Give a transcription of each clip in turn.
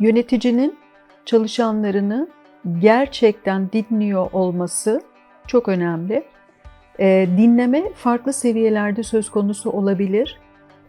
Yöneticinin çalışanlarını gerçekten dinliyor olması çok önemli. E, dinleme farklı seviyelerde söz konusu olabilir.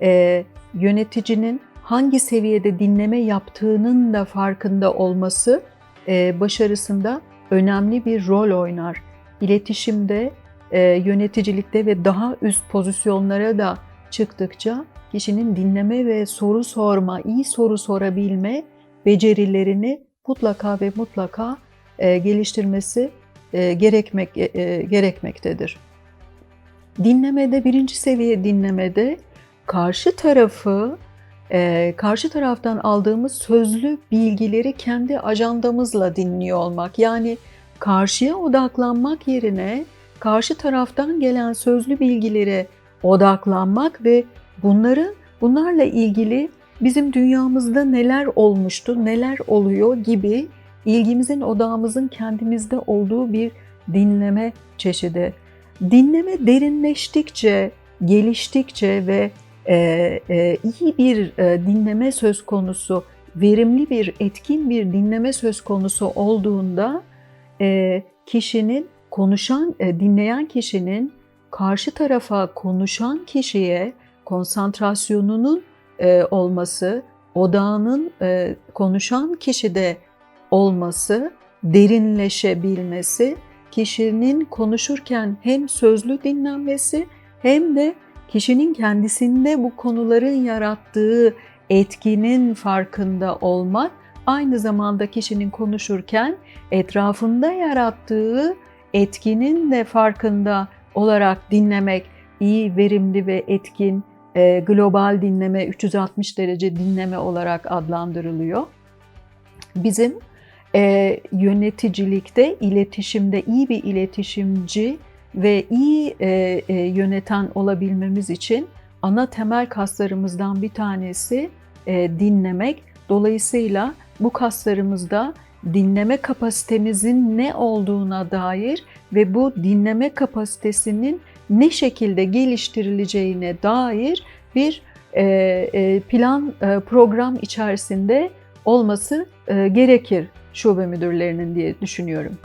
E, yöneticinin hangi seviyede dinleme yaptığının da farkında olması e, başarısında önemli bir rol oynar. İletişimde, e, yöneticilikte ve daha üst pozisyonlara da çıktıkça kişinin dinleme ve soru sorma, iyi soru sorabilme becerilerini mutlaka ve mutlaka e, geliştirmesi e, gerekmek e, e, gerekmektedir. Dinlemede birinci seviye dinlemede karşı tarafı e, karşı taraftan aldığımız sözlü bilgileri kendi ajandamızla dinliyor olmak. Yani karşıya odaklanmak yerine karşı taraftan gelen sözlü bilgilere odaklanmak ve bunları bunlarla ilgili bizim dünyamızda neler olmuştu, neler oluyor gibi ilgimizin odağımızın kendimizde olduğu bir dinleme çeşidi. Dinleme derinleştikçe, geliştikçe ve e, e, iyi bir e, dinleme söz konusu, verimli bir, etkin bir dinleme söz konusu olduğunda e, kişinin konuşan, e, dinleyen kişinin karşı tarafa konuşan kişiye konsantrasyonunun e, olması, odağının e, konuşan kişide olması, derinleşebilmesi, kişinin konuşurken hem sözlü dinlenmesi hem de kişinin kendisinde bu konuların yarattığı etkinin farkında olmak, aynı zamanda kişinin konuşurken etrafında yarattığı etkinin de farkında olarak dinlemek iyi, verimli ve etkin e, global dinleme, 360 derece dinleme olarak adlandırılıyor. Bizim e, yöneticilikte, iletişimde iyi bir iletişimci ve iyi e, e, yöneten olabilmemiz için ana temel kaslarımızdan bir tanesi e, dinlemek. Dolayısıyla bu kaslarımızda dinleme kapasitemizin ne olduğuna dair ve bu dinleme kapasitesinin ne şekilde geliştirileceğine dair bir e, e, plan e, program içerisinde olması gerekir şube müdürlerinin diye düşünüyorum.